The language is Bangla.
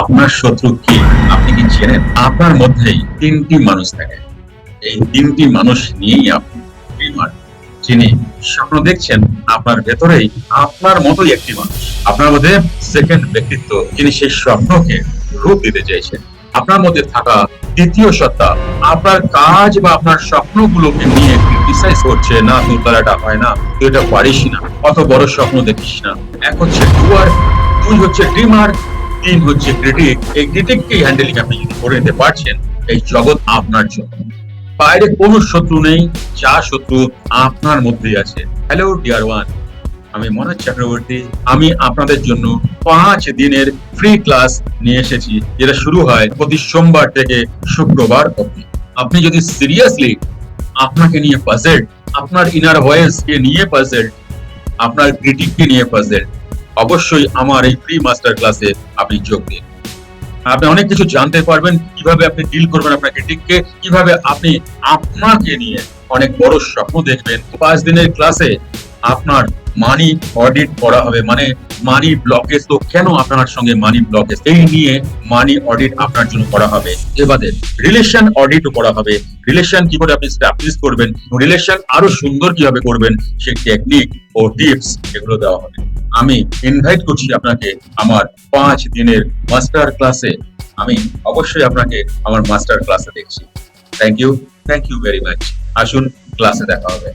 আপনার শত্রু কি? আপনি কি চেনেন? আপনার মধ্যেই তিনটি মানুষ থাকে। এই তিনটি মানুষ নিয়েই আপনি। যিনি স্বপ্ন দেখছেন, আপনার ভেতরেই আপনার মতোই একটি মানুষ। আপনার মধ্যে সেকেন্ড ব্যক্তিত্ব যিনি সেই স্বপ্নকে রূপ দিতে চাইছেন। আপনার মধ্যে থাকা তৃতীয় সত্তা, আপনার কাজ বা আপনার স্বপ্নগুলোকে নিয়ে ক্রিটিসাইজ করছে, না, তুই তারাটা হয় না, তুই এটা পারিস না, অত বড় স্বপ্ন দেখিস না। এক হচ্ছে ডুয়ার দুই হচ্ছে ড্রিমার তিন হচ্ছে ক্রিটিক এই ক্রিটিককে হ্যান্ডেলিং আপনি যদি করে নিতে পারছেন, এই জগৎ আপনার জন্য। বাইরে কোনো শত্রু নেই, যা শত্রু আপনার মধ্যেই আছে। হ্যালো ডিয়ার ওয়ান আমি মনোজ চক্রবর্তী, আমি আপনাদের জন্য পাঁচ দিনের ফ্রি ক্লাস নিয়ে এসেছি, যেটা শুরু হয় প্রতি সোমবার থেকে শুক্রবার অবধি। আপনি যদি সিরিয়াসলি আপনাকে নিয়ে পাজেল আপনার ইনার ভয়েস কে নিয়ে পাজেল আপনার ক্রিটিককে নিয়ে পাজেল অবশ্যই আমার এই ফ্রি মাস্টার ক্লাসে আপনি যোগ দিন। আপনি অনেক কিছু জানতে পারবেন, কীভাবে আপনি ডিল করবেন আপনার ক্রিটিককে কীভাবে আপনি আপনাকে নিয়ে অনেক বড় স্বপ্ন দেখবেন। পাঁচ দিনের ক্লাসে আপনার মানি অডিট করা হবে মানে মানি ব্লকেজ তো কেন আপনার সঙ্গে মানি ব্লকেজ এই নিয়ে মানি অডিট আপনার জন্য করা হবে। এবারে রিলেশন অডিটও করা হবে। রিলেশন কি করে আপনি স্ট্যাবলিশ করবেন রিলেশন আরও সুন্দর কীভাবে করবেন, সেই টেকনিক ও টিপস এগুলো দেওয়া হবে। আমি ইনভাইট করছি আপনাকে আমার পাঁচ দিনের মাস্টার ক্লাসে আমি অবশ্যই আপনাকে আমার মাস্টার ক্লাসে দেখছি। Thank you thank you very much আসুন ক্লাসে দেখা হবে।